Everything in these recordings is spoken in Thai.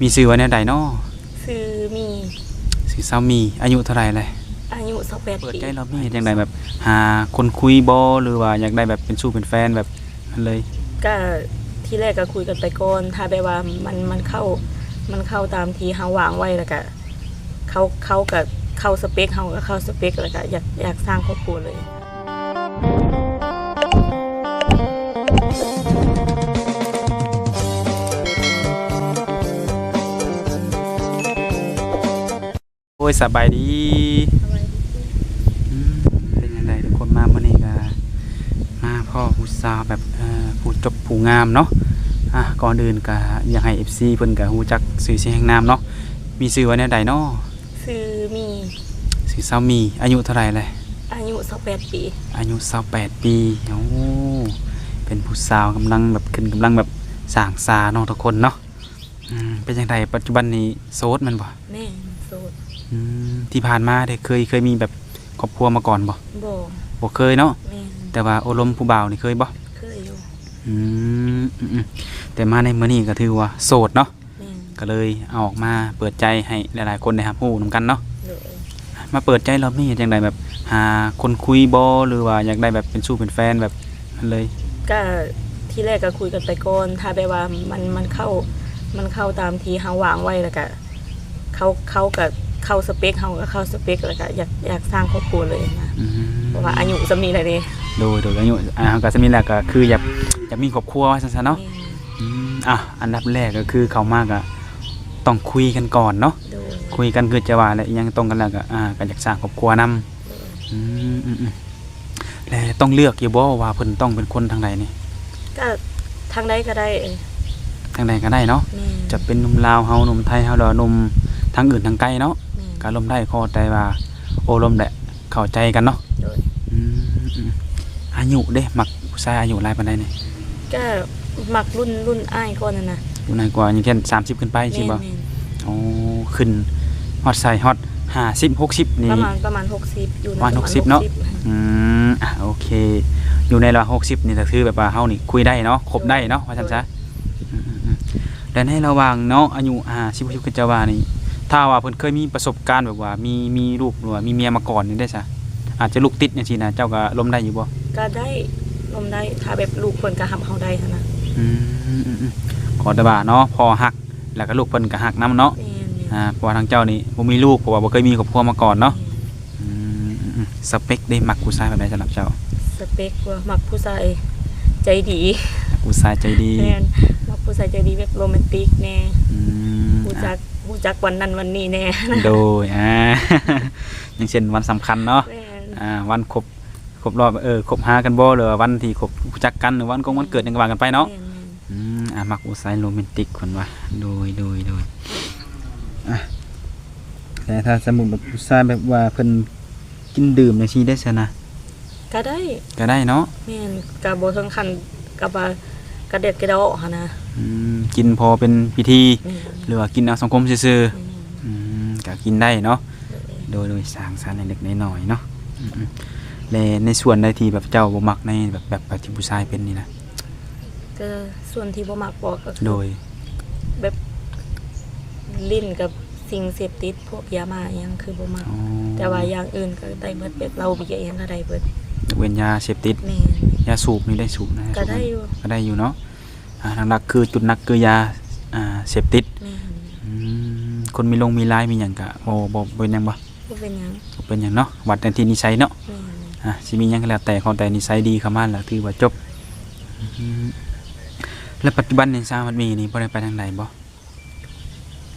มีชื่อว่าแนวใดเนาะซื้อมีชื่อเซามีอายุเท่าไหร่เลยอายุ28เปิดปีใจรอบนี้จังไดแบบ หาคนคุยบ่หรือว่าอยากได้แบบเป็นสู้เป็นแฟนแบบนั้นเลย ก็ที่แรกก็คุยกันไปก่อนถ้าแบบว่ามันมันเข้ามันเข้าตามที่เฮาวางไว้แล้วก็เขาเขาก็เข้าสเปคเฮาก็เข้าสเปคแล้วก็อยากอยากสร้างครอบครัวเลย ยสบายดีอืมเป็นยังไงทุกคนมามื้อนี้ก็มาพ่อผู้สาวแบบเอ่อผู้จบผู้งามเนาะอะก่อนอื่นก็อยากให้ FC เพิ่นก็ฮู้จักชื่อเสียงแห่งนามเนาะมีชื่อว่าแนวใดเนาะซื้อมีชื่อเซามีอายุเท่าไหร่เลย อายุ28ปีอายุ28ปีโอ้เป็นผู้สาวกำลังแบบขึ้นกำลังแบบสร้างสาเนาะทุกคนเนาะอืมเป็นจังไดปัจจุบันนี้โสดแมันบ่ แม่นโสด อืมที่ผ่านมาได้เคยเคยมีแบบครอบครัวมาก่อนบ่บ่บ่เคยเนาะแม่นแต่ว่าโอลมผู้บ่าวนี่เคยบ่เคยอยู่อืมอืมอืมแต่มาในมื้อนี้ก็ถือว่าโสดเนาะแม่นก็เลยเอาออกมาเปิดใจให้หลายๆคนได้รับรู้นํกันเนาะเลยมาเปิดใจรอบนี้จังไดแบบ หาคนคุยบ่หรือว่าอยากได้แบบเป็นสู้เป็นแฟนแบบนั้นเลย ก็ที่แรกก็คุยกันไปก่อนถ้าแบบว่ามันมันเข้ามันเข้าตามที่เฮาวางไว้แล้วก็เขาเขาก็ เข้าสเปคเฮาก็เข้าสเปคแล้วก็อยากอยากสร้างครอบครัวเลยนะอืมเพราะว่าอายุสำนี้เลยเด้โดยโดยอายุอ่าก็จะมีแหละก็คืออยากอยากมีครอบครัวว่าซั่นๆเนาะแม่อืมอะอันดับแรกก็คือเขามากอะต้องคุยกันก่อนเนาะ โดยคุยกันคือจะว่าแล้วอีกอยังตรงกันแล้วก็อ่าก็อยากสร้างครอบครัวนำโดยอืมอืมอืมแล้วต้องเลือกอยู่บ่ว่าเพิ่นต้องเป็นคนทางใดนี่ก็ทางใดก็ได้เอ้ยทางใดก็ได้เนาะแม่จะเป็นหนุ่มลาวเฮาหนุ่มไทยเฮาหรือว่าหนุ่มทางอื่นทางไกลเนาะแม่ ก็ลมได้ขอแต่ว่าโอ้ลมแหละเข้าใจกันเนาะโดยอืมอืมอายุเด้มักผู้ชายอายุหลายปานใดนี่ก็มักรุ่นรุ่นอ้ายก่อนน่ะนะผู้น้อยกว่าอย่างเช่น30 ขึ้นไปใช่แม่บ่นแม่นโอ้ขึ้นฮอดใส่ฮอด50 60นี่ ประมาณประมาณ 60 อยู่ประมาณ60เนาะ อืมอะโอเค อยู่ในระหว่างหกสิบนี่ก็คือแบบว่าเฮานี่คุยได้เนาะครบได้เนาะว่าซั่นซะอืมอืมอืมและในระหว่างเนาะอายุอ่าสิบหกคือจะว่านี่ ถ้าว่าเพิ่นเคยมีประสบการณ์แบบว่า มีมีลูกหรือว่ามีเมียมาก่อนนี่ได้ซะอาจจะลูกติดจังซี่นะเจ้าก็ล้มได้อยู่บ่ก็ได้ลมได้ถ้าแบบลูกเพิ่นก็หับเฮาได้หั้นนะอืมอืมอืมขอแต่ว่าเนาะพอฮักแล้วก็ลูกเพิ่นก็ฮักนํเนาะแม่นแม่นอ่าเพราะว่าทางเจ้านี่บ่มีลูกเพราะว่าบ่เคยมีครอบครัวมาก่อนเนาะอืมอืมอืมสเปคได้มักผู้ชายแบบใดสำหรับเจ้าสเปคว่ามักผู้ชายใจดีผู้ชายใจดีแม่นมักผู้ชายใจดีแบบโรแมนติกแน่อืมผู้จักผู้ จักวันนั้นวันนี้แน่โดยอ่า อย่างเช่นวันสำคัญเนาะแม่นอ่าวันครบครบรอบเออครบหากันบ่หรือว่าวันที่ครบรู้จักกันหรือวันกงวันเกิดยังก็ว่ากันไปเนาะ แม่นแม่นอืมอ่ามักอุตสายโรแมนติกคนว่าโดยโดยโดยอะแต่ถ้าสมมุติแบบผู้ชายแบบว่าเพิ่นกินดื่มจังซี่ได้ซะนะก็ได้ก็ได้เนาะแม่นก็บ่ถึงขั้นกับว่ากระเด็ดกระเดาหั่นนะ อืมกินพอเป็นพิธีแม่นหรือว่ากินเอาสังคมซื่อแม่นๆอืมก็กินได้เนาะโดยโดยสร้างสรรค์เล็กๆน้อยๆเนาะอืมๆและในส่วนใดที่แบบเจ้าบ่มักในแบบแบบแบบที่ผู้ชายเป็นนี่นะก็ส่วนที่บ่มักบอกก็คือโดยแบบลิ้นกับสิ่งเสพติดพวกยามาอิหยังคือบ่มักอ๋อแต่ว่าอย่างอื่นก็ได้เบิดแบบเราเบียร์อิหยังก็ได้เบิดยกเว้นยาเสพติดแม่นยาสูบนี่ได้สูบนะก็ได้อยู่ก็ได้อยู่เนาะอ่า หลักๆคือจุดหนักคือยาอ่าเสพติดแม่นอืมคนมีลงมีลายมีหยังกะบ่บ่บ่เป็นหยังบ่บ่เป็นหยังบ่เป็นหยังเนาะวัดแต่ที่นิสัยเนาะแม่นอะสิมีหยังก็แล้วแต่ของแต่นิสัยดีเข้ามาแล้วถือว่าจบอืมแล้วปัจจุบันนี่สร้างมันมีนี่บ่ได้ไปทางใดบ่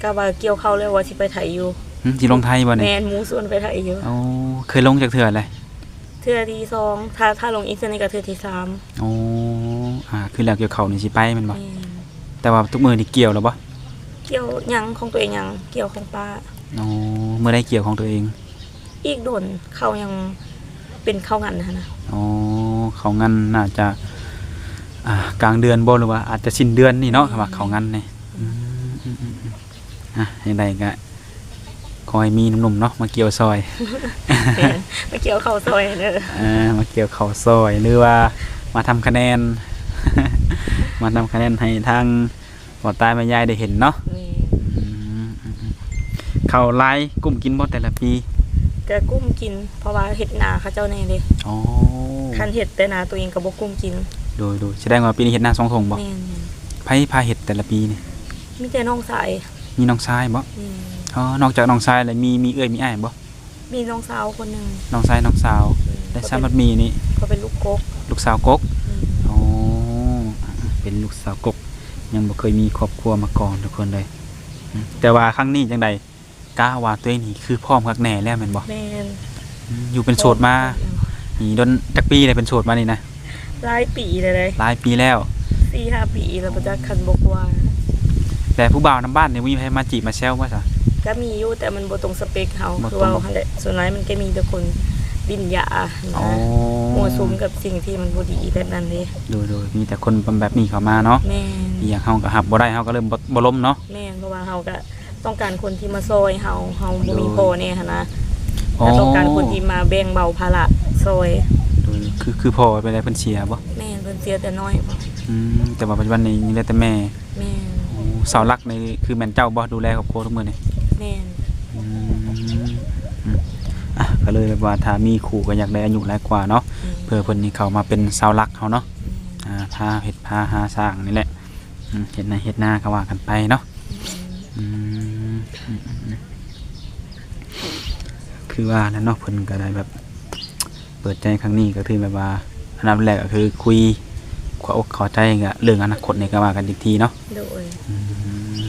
ก็ว่าเกี่ยวเข้าวแล้วว่าสิไปไถอยู่หึสิลงไทยบ่นี่แม่นหมูส่วนไปไถอยู่เอาเคยลงจากเถื่อเลยเทื่อที่สองถ้าถ้าลงอีกเทื่อนี้ก็เทื่อที่สามโอ้ อ่าคือแล้วเกี่ยวเขานี่สิไปแมันบ่แม่นแต่ว่าทุกมือนี่เกี่ยวแล้วบ่เกี่ยวหยังของตัวเองหยังเกี่ยวของป้าโอ้เมื่อได้เกี่ยวของตัวเอง อีกโดนเขายังเป็นเข้างันนะนะโอ้เขางันน่าจะ อ่ากลางเดือนบ่หรือว่า อาจจะสิ้นเดือนนี่เนาะคำว่าเขางันนี่อืมอืมอืมอืมอะยังไงก็คอยมีหนุ่มๆเนาะมาเกี่ยวซอย แม่นไปเกี่ยวเข้าซอยเด้ออ่ามาเกี่ยวเขาซอยหรือว่ามาทำคะแนน มาทำคะแนนให้ทางบ่อตายแม่ยายได้เห็นเนาะแม่นอืข้าวหลายกลุ่มกินบ่แต่ละปีก็กุ้มกิน เพราะว่าเฮ็ดนาเขาเจ้าแน่เด้อ๋อคันเฮ็ดแต่นาตัวเองก็บ่กุ้มกินโดยโดยแสดงว่าปีนี้เฮ็ดนาสองทงบ่แม่นไผพาเฮ็ดแต่ละปีนี่มีแต่น้องสายมีน้องชายบ่อืมอ๋อนอกจากน้องชายแล้วมีมีเอื้อยมีอ้ายบ่มีน้องสาวคนหนึงน้องชายน้องสาวและสามัดมีนี่เขาเป็นลูกกกลูกสาวกกอืมอ๋อ เป็นลูกสาวกก ยังบ่เคยมีครอบครัวมาก่อนทุกคนเลยอืมแต่ว่าครั้งนี้จังใดกล้าว่าตัวเองนี่คือพร้อมคักแน่แล้วแม่นบ่แม่นอืมอยู่เป็นโสดมานี่โดนจักปีเลยเป็นโสดมานี่นะหลายปีเลยเลยหลายปีแล้ว4-5ปีแล้วบ่จักคันบ่กว่าแต่ผู้บ่าวนํบ้านนี่มีใครมาจีบมาแซวบ่ซะก็มีอยู่แต่มันบ่ตรงสเปคเฮาบ่คือตรงว่าหั่นแหละส่วนหลายมันก็มีแต่คน ดินยาอ๋อนะมั่วสุมกับสิ่งที่มันบ่ดีแบบนั้นเด้ดูดูมีแต่คนแบบนี้เข้ามาเนาะแม่นอีหยังเฮาก็หับบ่ได้เฮาก็เริ่มบ่บ่ล้มเนาะ แม่นเพราะว่าเฮาก็ต้องการคนที่มาซอยเฮาเฮาบ่มีโดยพ่อแน่หันนะแต่ต้องการคนที่มาแบ่งเบาภาระซอยดูคือคือพ่อไปได้เพิ่นเสียบ่แม่นเพิ่นเสียแต่น้อยอืมแต่ว่าปัจจุบันนี้ยังเหลือแต่แม่แม่นโอ้เสาหลักนี่คือแม่นเจ้าบ่ดูแลครอบครัวทุกมื้อนี่แม่น อืมอืมอะ ก็เลยแบบว่าถ้ามีคู่ก็อยากได้อายุหลายกว่าเนาะเพื่อเพิ่นนี่เข้ามาเป็นเสาหลักเฮาเนาะอ่าพาเฮ็ดพาหาสร้างนี่แหละอืมเฮ็ดนาเฮ็ดนาก็ว่ากันไปเนาะอืมอืมอืมอืมคือว่านั่นเนาะเพิ่นก็ได้แบบ เปิดใจครั้งนี้ก็คือแบบว่าอันดับแรกก็คือคุยขออกขอใจกับเรื่องอนาคตนี่ก็ว่ากันอีกทีเนาะโดย อืม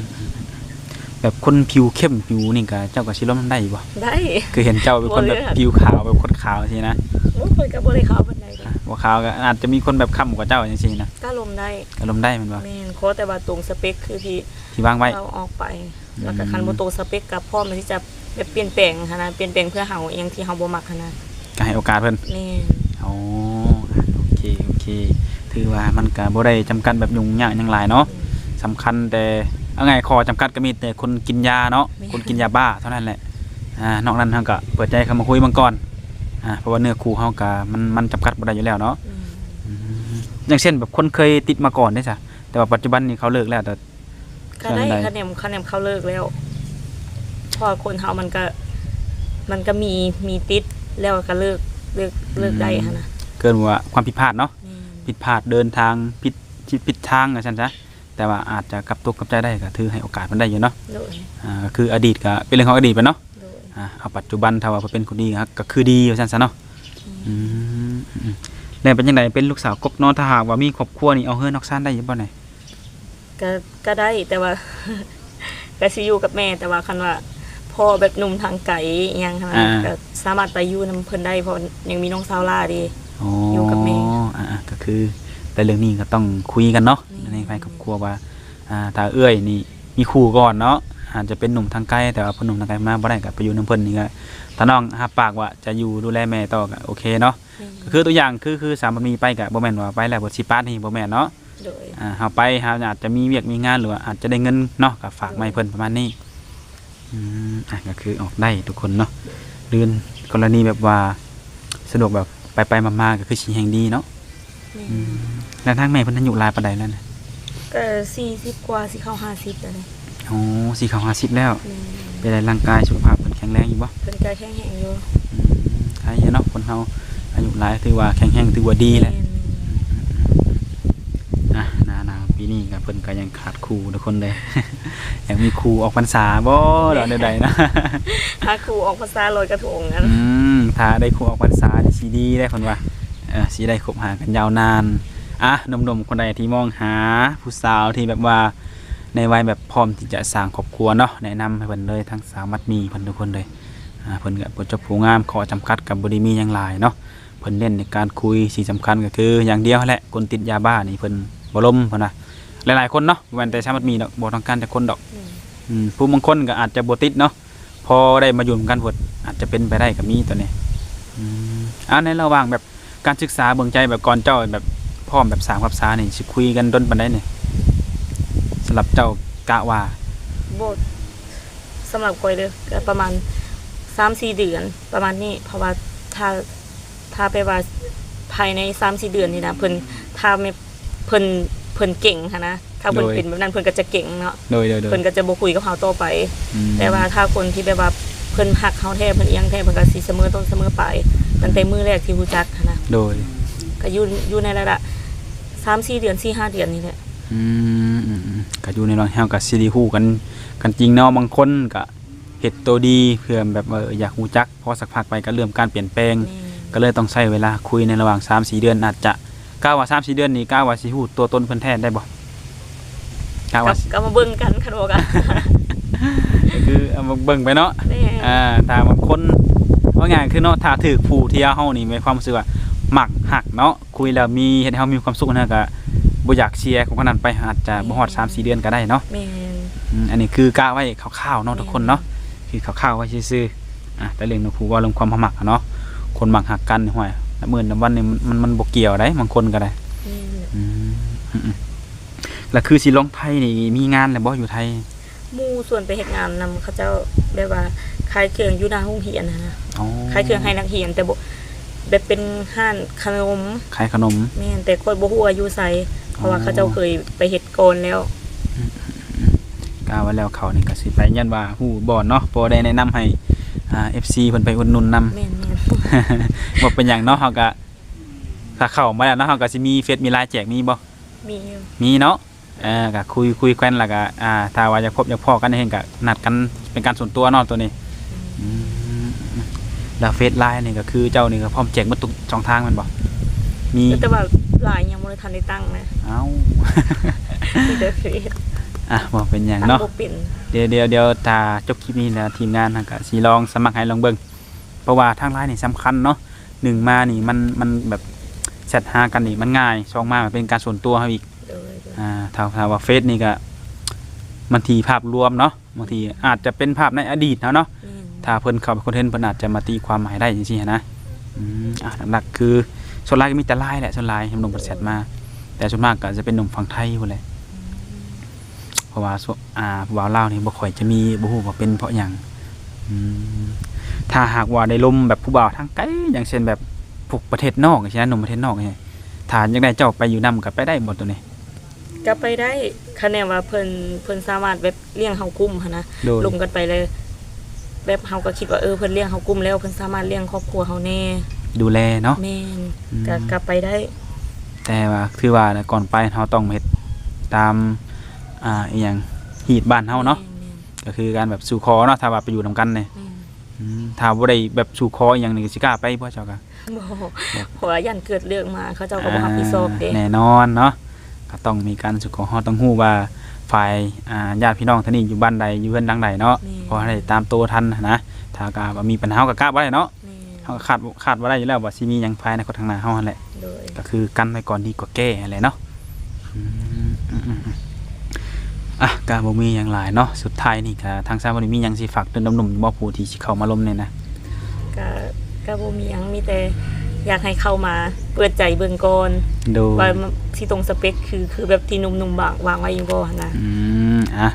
แบบคนผิวเข้มผิวนี่ก็เจ้าก็สิล้มได้บ่ได้คือเห็นเจ้าเป็นคนแบบบ่เลยอะผิวขาวแบบคนขาวใช่นะโอ้ยเพิ่นก็บ่ได้เข้าปานใดเด้บ่ขาวก็อาจจะมีคนแบบค้ำกว่าเจ้าจังซี่นะก็ลมได้ก็ล้มได้แมันบ่แม่นขอแต่ว่าตรงสเปคคือที่ที่วางไว้เราออกไปอืมแล้วก็คันบ่ตรงสเปคกับพร้อมที่จะแบบเปลี่ยนแปลงหันนะเปลี่ยนแปลงเพื่อเฮาอหยังที่เฮาบ่มักหันนะก็ให้โอกาสเพิ่นแม่นอ๋อโอเคโอเคถือว่ามันก็บ่ได้จำกัดแบบยุ่งยากหยังหลายเนาะสำคัญแต่ เอาไงขอจำกัดก็มีแต่คนกินยาเนาะคนกินยาบ้าเท่านั้นแหละอ่านอกนั้นเฮาก็เปิดใจเข้ามาคุยเบังก่อนอ่าเพราะว่าเนื้อคู่เฮาก็มันมันจำกัดบ่ได้อยู่แล้วเนาะอืมอืมอย่างเช่นแบบคนเคยติดมาก่อนได้จ้ะแต่ว่าปัจจุบันนี้เขาเลิกแล้วแต่ก็ได้ใช่ได้คะแนนคะแนนเขาเลิกแล้วเพอคนเฮามันก็มันก็มีมีติดแล้วก็เลิกเลิกเลิกได้หันนะเกินว่าความผิดพลาดเนาะแม่นผิดพลาดเดินทางผิดผิดผิดทางอะฉันซะ แต่ว่าอาจจะกลับตัวกลับใจได้ก็ถือให้โอกาสมันได้อยู่เนาะโดยอ่าก็คืออดีตก็เป็นเรื่องของอดีตไปเนาะโดยอ่าเอาปัจจุบันถ้าว่าเพิ่นเป็นคนดีก็ก็คือดีว่าซั่นซะเนาะอืมอืมแล้วเป็นจังไดเป็นลูกสาวกกเนาะถ้าหากว่ามีครอบครัวนี่เอาเฮือนนอกซ่านได้อยู่บ่ไหนก็ก็ได้แต่ว่า ก็สิอยู่กับแม่แต่ว่าคันว่าพ่อแบบหนุ่มทางไกลอิหยังหั้นนะก็สามารถไปอยู่นํเพิ่นได้เพราะยังมีน้องสาวลาเดี อ๋ออยู่กับแม่ อ่าๆก็คือแต่เรื่องนี้ก็ต้องคุยกันเนาะนี่ ในภายครอบครัวว่าอ่าถ้าเอื้อยนี่มีคู่ก่อนเนาะอาจจะเป็นหนุ่มทางไกลแต่ว่าเพิ่นหนุ่มทางไกลมาบ่ได้ก็ไปอยู่นํเพิ่นนี่ก็ถ้าน้องรับปากว่าจะอยู่ดูแลแม่ต่อก็โอเคเนาะก็คือตัวอย่างคือคือสามมีไปกับบ่แม่นว่าไปแล้วบ่สิปาดนี่บ่แม่นเนาะโดยอ่าเฮาไปเฮาอาจจะมีเวียกมีงานหรือว่าอาจจะได้เงินเนาะก็ฝากมาให้เพิ่นประมาณนี้อืมอะก็คือออกได้ทุกคนเนาะเรือนกรณีแบบว่าสะดวกแบบไปไปๆมาๆก็คือสิแห่งดีเนาะแม่อืมแล้วทางแม่เพิ่นอายุหลายปานใดแล้วนะ ก็40กว่าสิเข้า50แล้วนี่อ๋อสิเข้า50แล้วแม่เป็นไรร่างกายสุขภาพเพิ่นแข็งแรงอยู่บ่เพิ่นก็แข็งแรงอยู่อืมใครเนาะคนเฮาอายุหลายถือว่าแข็งแรงถือว่าดีแหละม่นอะหนาหนาวปีนี้ก็เพิ่นก็ยังขาดครูทุกคนเลยยังมีครูออกพรรษาบ่ดอกใดๆนะ ถ้าครูออกภาษาลอยกระทงนั้นอืมถ้าได้ครูออกพรรษานี่สิดีได้เพิ่นว่าเออสิได้คบหากันยาวนาน อะหนุ่มๆคนใดที่มองหาผู้สาวที่แบบว่าในวัยแบบพร้อมที่จะสร้างครอบครัวเนาะแนะนำให้เพิ่นเลยทั้งสาวมัดหมีเพิ่นทุกคนเลยอ่าเพิ่นก็บ่จบผู้งามขอจำกัดกับบ่ได้มีหยังหลายเนาะเพิ่นเน้นในการคุยสิ่งสำคัญก็คือ อย่างเดียวแหละคนติดยาบ้านี่เพิ่นบ่ล้มเพิ่นว่าหลายๆคนเนาะบ่แม่นแต่ชามันมีดอกบ่ต้องการแต่คนดอกอืมอืมผู้บางคนก็อาจจะบ่ติดเนาะพอได้มาอยู่กันเพิ่นอาจจะเป็นไปได้ก็มีตัวนี้อืมอ่าในระหว่างแบบการศึกษาเบิ่งใจแบบก่อนเจ้าแบบ พร้อมแบบสามกับษานี่สิคุยกันดนปานใดนี่สำหรับเจ้ากะว่าโบทสำหรับกอยเด้อก็ประมาณ3-4เดือนประมาณนี้เพราะว่าถ้าถ้าไปว่าภายใน3-4เดือนนี่นะเพิ่นถ้าไม่เพิ่นเพิ่นเก่งหันนะถ้าเพิ่นโดยเป็นแบบนั้นเพิ่นก็จะเก่งเนาะโดยโดยโดยเพิ่นก็จะบ่คุยกับเฮาต่อไปอืมแต่ว่าถ้าคนที่แบบว่าเพิ่นหักเฮาแท้เพิ่นเอียงแท้เพิ่นก็สิเสมอต้นเสมอปลายตั้งแต่มื้อแรกที่รู้จักหั้นนะโดยก็อยู่อยู่ในระดับ 3-4เดือน4-5เดือนนี่แหละอืมอืมอืมก็อยู่ในรอยเฮากับซีรีฮู้กันกันจริงเนาะบางคนก็เฮ็ดตัวดีเพื่อแบบว่าเอออยากรู้จักพอสักพักไปก็เริ่มการเปลี่ยนแปลงแม่นก็เลยต้องใช้เวลาคุยในระหว่าง3-4เดือนอาจจะกล้าว่า3-4เดือนนี้กล้าว่าสิฮู้ตัวตนเพิ่นแท้ได้บ่กล้าก็ว่าก็มาเบิ่งกันคันว่ากันก็คือเอามาเบิ่งไปเนาะแม่นอ่าถ้าบางคนว่าง่ายคือเนาะถ้าถือผู้ที่เฮานี่มีความรู้สึกว่า มักหักเนาะคุยแล้วมีเฮ็ดให้เฮามีความสุขนะก็บ่อยากเชียร์ของคนนั้นไปอาจจะบ่ฮอด3-4เดือนก็ได้เนาะแม่นอืมอันนี้คือกะไว้คร่าวๆเนาะทุกคนเนาะคือคร่าวๆไว้ซื่อๆอะแต่เรื่องนกผูว่าเรื่องความหมักอะเนาะคนหมักหักกันนี่ห่วยน้ำมื่นน้ำวันนี่มันมันมันบ่เกี่ยวได้บางคนก็ได้แม่นอืมอืมอืมแล้วคือสิลงไทยนี่มีงานแล้วบ่อยู่ไทย หมู่ส่วนไปเฮ็ดงานนำเขาเจ้าแบบว่าขายเครื่องอยู่หน้าโรงเรียนนะนะอ๋อขายเครื่องให้นักเรียนแต่บ่ แบบเป็นห้านขนมขายขนม แม่นแต่ค่อยบ่ฮู้ว่าอยู่ไสเพราะว่าเขาเจ้าเคยไปเฮ็ดก่อนแล้วกาไว้แล้วเขานี่ก็สิไปยันว่าฮู้บ่เนาะบ่ได้แนะนำให้อ่า FC เพิ่นไปอุดหนุนนำแม่นแม่นบ่เป็นหยังเนาะเฮาก็ถ้าเข้ามาแล้วเนาะเฮาก็สิมีเฟซมีไลน์แจกมีบ่มีอยู่มีเนาะเออก็คุยคุยกันแล้วก็อ่าถ้าว่าอยากพบอยากพอกันเองก็นัดกันเป็นการส่วนตัวเนาะตัวนี้อืม แล้วเฟซไลน์นี่ก็คือเจ้านี่ก็พร้อมแจกหมดทุกช่องทางแมันบ่มีแต่ว่าหลายยังบ่ได้ทันได้ตั้งนะเอ้า มีแต่เฟซอะบ่เป็นหยังตั้งเนาะ บ่เป็นเดี๋ยวเดี๋ยวเดี๋ยวถ้าจบคลิปนี้แล้วทีมงานน่ะก็สิลองสมัครให้ลองเบิ่งเพราะว่าทางไลน์นี่สำคัญเนาะหนึ่งมานี่มันมันแบบแชทหากันนี่มันง่ายสองมามันเป็นการส่วนตัวเฮาอีกโดยโดยอ่าถ้าถ้าว่าเฟซนี่ก็บางทีภาพรวมเนาะบางทีอาจจะเป็นภาพในอดีตนะเนาะ แม่น ถ้าเพิ่นเข้าไปคอนเทนต์เพิ่นอาจจะมาตีความหมายได้จริงๆนะอืมอ่าหลักๆคือส่วนไลน์ก็มีแต่ไลน์แหละส่วนไลน์หนุ่มๆเสร็จมา แต่ส่วนมากก็จะเป็นหนุ่มฝั่งไทยพุ่นแหละเพราะว่าส่วนอ่าผู้บ่าวลาวนี่บ่ค่อยจะมีบ่ฮู้ว่าเป็นเพราะหยังอืมถ้าหากว่าได้ลมแบบผู้บ่าวทางไกลอย่างเช่นแบบพวกประเทศนอกอย่างเช่นหนุ่มประเทศนอกเนี่ยถ้าอยากได้เจ้าไปอยู่นํก็ไปได้บ่ตัวนี้ก็ไปได้คะแนนว่าเพิ่นเพิ่นสามารถแบบเลี้ยงเฮากลุ่มหันนะโดยลงกันไปเลย แบบเฮาก็คิดว่าเออเพิ่นเลี้ยงเฮากลุ่มแล้วเพิ่นสามารถเลี้ยงครอบครัวเฮาแน่ดูแลเนาะแม่นอืมก็กลับไปได้ แต่ว่าคือว่าน่ะก่อนไปเราต้องเฮ็ดตามอ่าอีหยังฮีดบ้านเฮาเนาะแม่ก็คือการแบบสู่คอเนาะถ้าว่าไปอยู่นํกันเนี่ยแม่นอืมถ้าบ่ได้แบบสู่คออีหยังนี่ก็สิกล้าไปบ่เจ้าก็บ่เพราะว่ายันเกิดเรื่องมาเขาเจ้าก็บ่รับผิดชอบเด้แน่นอนเนาะ ก็ต้องมีการสู่คอเฮาต้องฮู้ว่าฝ่ายอ่าญาติพี่น้องท่านนี้อยู่บ้านใดอยู่เฮือนหลังใดเนาะแม่นพอให้ตามตัวทันนะถ้าก็ว่ามีปัญหาเฮาก็กล้าบ่ได้เนาะแม่นเฮาก็คาดคาดบ่ได้อยู่แล้วว่าสิมีหยังภายในคนข้างหน้าเฮาหั่นแหละ โดยก็คือกันไว้ก่อนดีกว่าแก้อะไรเนาะอืมอืมอืมอืมอะกาบ่มีอย่างหลายเนาะ สุดท้ายนี่ก็ทางซาบ่ได้มีหยังสิฝากเตือนหนุ่มๆบ่ผู้ที่สิเข้ามาลมเนี่ยนะก็ก็บ่มีหยังมีแต่ อยากให้เข้ามาเปิดใจเบิ่งก่อนโดยว่ามันที่ตรงสเปคคือคือแบบที่หนุ่มๆวางวางไว้อยู่บ่หั่นนะอืมอะ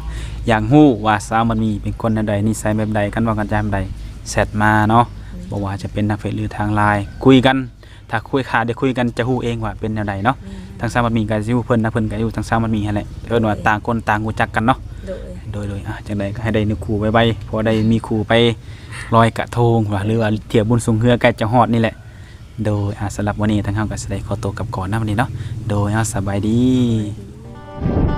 อยากฮู้ว่าสาวมันมีเป็นคนแบบใดนิสัยแบบใดกันว่ากันจามใดแชทมาเนาะบ่ว่าจะเป็นทางเฟซหรือทางไลน์คุยกันถ้าคุยขาดได้คุยกันจะฮู้เองว่าเป็นแนวใดเนาะแม่นทางซามันมีก็สิฮู้เพิ่นนะเพิ่นก็อยู่ทางซามันมีหั่นแหละเอิ้นว่าต่างคนต่างรู้จักกันเนาะโดยโดยโดยอะจังใดก็ให้ได้นึกครูไว้ๆพอได้มีครูไปลอยกระทงว่าหรือว่าเที่ยวบุญสูงเฮือใกล้จะฮอดนี่แหละ โดยอาสำหรับวันนี้ทางเฮาก็สิได้ขอตัวกลับก่อนนะวันนี้เนาะโดยอาสบายดี